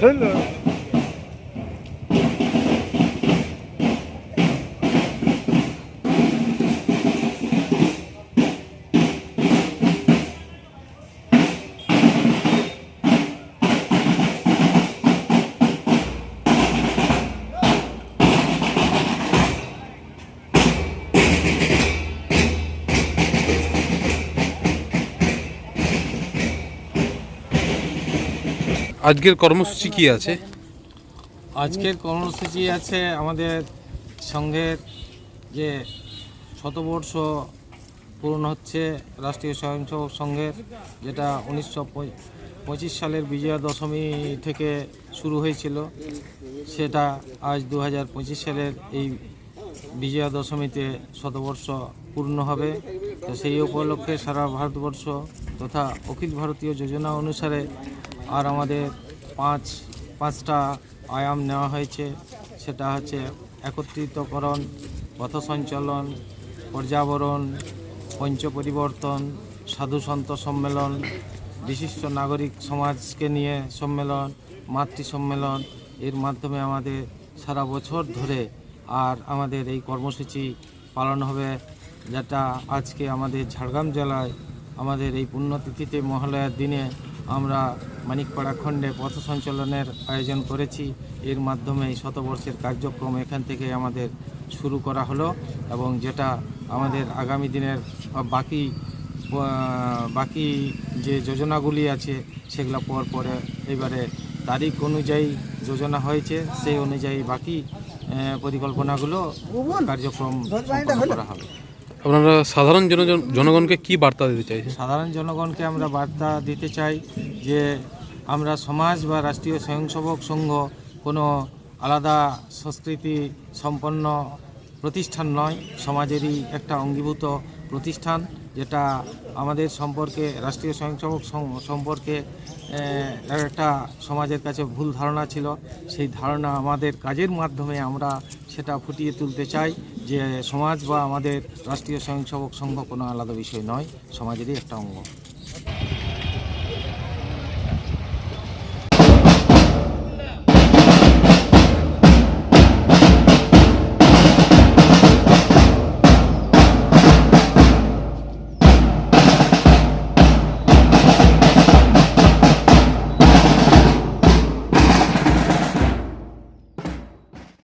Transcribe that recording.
Hölle? আজকের কর্মসূচি কি আছে? আজকের কর্মসূচি আছে আমাদের সংঘের যে শতবর্ষ পূরণ হচ্ছে রাষ্ট্রীয় স্বয়ংসেবক সংঘের, যেটা উনিশশো পঁচিশ সালের বিজয়া দশমী থেকে শুরু হয়েছিল। সেটা আজ দু হাজার পঁচিশ সালের এই বিজয়া দশমীতে শতবর্ষ পূর্ণ হবে। তো সেই উপলক্ষে সারা ভারতবর্ষ তথা অখিল ভারতীয় যোজনা অনুসারে আর আমাদের পাঁচ, পাঁচটা আয়াম নেওয়া হয়েছে। সেটা হচ্ছে একত্রিতকরণ পথ সঞ্চালন পর্যাবরণ, পঞ্চ পরিবর্তন, সাধু সন্ত সম্মেলন, বিশিষ্ট নাগরিক সমাজকে নিয়ে সম্মেলন, মাতৃ সম্মেলন। এর মাধ্যমে আমাদের সারা বছর ধরে আর আমাদের এই কর্মসূচি পালন হবে, যেটা আজকে আমাদের ঝাড়গ্রাম জেলায় আমাদের এই পুণ্যতিথিতে মহালয়ার দিনে আমরা মানিকপাড়া খণ্ডে পথ সঞ্চালনের আয়োজন করেছি। এর মাধ্যমে এই শতবর্ষের কার্যক্রম এখান থেকে আমাদের শুরু করা হলো এবং যেটা আমাদের আগামী দিনের বাকি বাকি যে যোজনাগুলি আছে সেগুলো পর পরে এবারে তারিখ অনুযায়ী যোজনা হয়েছে সেই অনুযায়ী বাকি পরিকল্পনাগুলো কার্যক্রম করা হবে। আপনারা সাধারণ জন জনগণকে কি বার্তা দিতে চাইছেন? সাধারণ জনগণকে আমরা বার্তা দিতে চাই যে আমরা সমাজ বা রাষ্ট্রীয় স্বয়ংসেবক সংঘ কোনো আলাদা সংস্কৃতি সম্পন্ন প্রতিষ্ঠান নয়, সমাজেরই একটা অঙ্গীভূত প্রতিষ্ঠান যেটা আমাদের সম্পর্কে, রাষ্ট্রীয় স্বয়ংসেবক সম্পর্কে একটা সমাজের কাছে ভুল ধারণা ছিল। সেই ধারণা আমাদের কাজের মাধ্যমে আমরা সেটা ফুটিয়ে তুলতে চাই। যে সমাজ বা আমাদের রাষ্ট্রীয় স্বয়ংসেবক সংঘ কোনো আলাদা বিষয় নয় সমাজেরই একটা অঙ্গ।